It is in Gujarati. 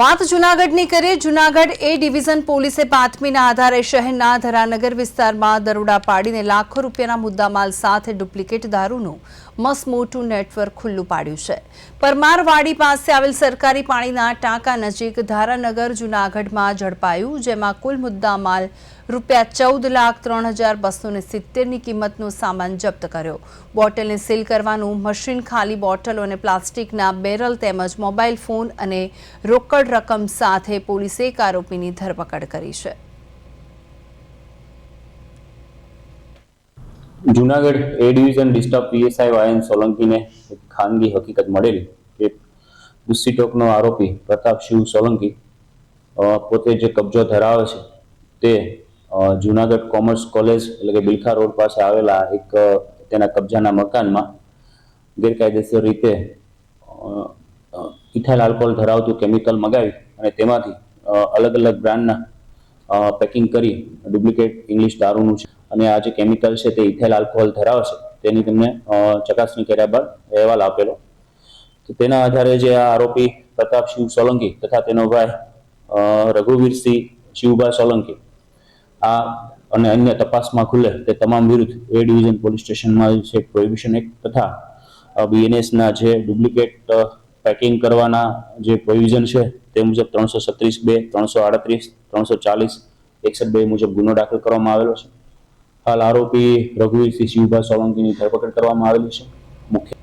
વાત જુનાગઢની કરીએ. જુનાગઢ એ ડિવિઝન પોલીસે બાતમીના આધારે શહેરના ધરાનગર વિસ્તારમાં દરોડા પાડીને લાખો રૂપિયાના મુદ્દામાલ સાથે ડુપ્લિકેટ દારૂનું મસમોટું નેટવર્ક ખુલ્લું પાડ્યું છે. પરમારવાડી પાસે આવેલ સરકારી પાણીના ટાંકા નજીક ધારાનગર જુનાગઢમાં ઝડપાયું, જેમાં કુલ મુદ્દામાલ રૂપિયા ચૌદ લાખ ત્રણ હજાર બસો ને સિત્તેરની કિંમતનો સામાન જપ્ત કર્યો. બોટલને સીલ કરવાનું મશીન ખાલી બોટલો અને પ્લાસ્ટિકના બેરલ તેમજ મોબાઈલ ફોન અને રોકડ રકમ સાથે પોલીસે એક આરોપીની ધરપકડ કરી છે. Junagadh A division disturb PSI વાયન સોલંકીને એક ખાનગી હકીકત મળેલી કે ગુસ્સી ટોકનો આરોપી પ્રતાપ શિવ સોલંકી પોતે જે કબજો ધરાવે છે તે જુનાગઢ કોમર્સ કોલેજ એટલે કે બિલખા રોડ પાસે આવેલા એક તેના કબજાના મકાનમાં ગેરકાયદેસર રીતે ઇથાઇલ આલ્કોહોલ ધરાવતું કેમિકલ મગાવી અને તેમાંથી અલગ અલગ બ્રાન્ડના પેકિંગ કરી ડુપ્લિકેટ ઇંગ્લિશ દારૂનું છે. અને આ જે કેમિકલ છે તે ઇથાઇલ આલ્કોહોલ ધરાવે છે તેની તેમને ચકાસણી કર્યા બાદ અહેવાલ આપેલો. તો તેના આધારે જે આ આરોપી પ્રતાપ શિવ સોલંકી તથા તેનો ભાઈ રઘુવીરસિંહ શિવભાઈ સોલંકી, આ અને અન્ય તપાસમાં ખુલે તે તમામ વિરુદ્ધ એ ડિવિઝન પોલીસ સ્ટેશનમાં છે પ્રોહિબિશન એક્ટ તથા બીએનએસના જે ડુપ્લિકેટ પેકિંગ કરવાના જે પ્રોવિઝન છે, તે મુજબ ત્રણસો છત્રીસ બે, ત્રણસો આડત્રીસ, ત્રણસો ચાલીસ, એકસઠ બે મુજબ ગુનો દાખલ કરવામાં આવેલો છે. હાલ આરોપી રઘુવીરસિંહ શિવભાઈ સોલંકીની ધરપકડ કરવામાં આવેલી છે. મુખ્ય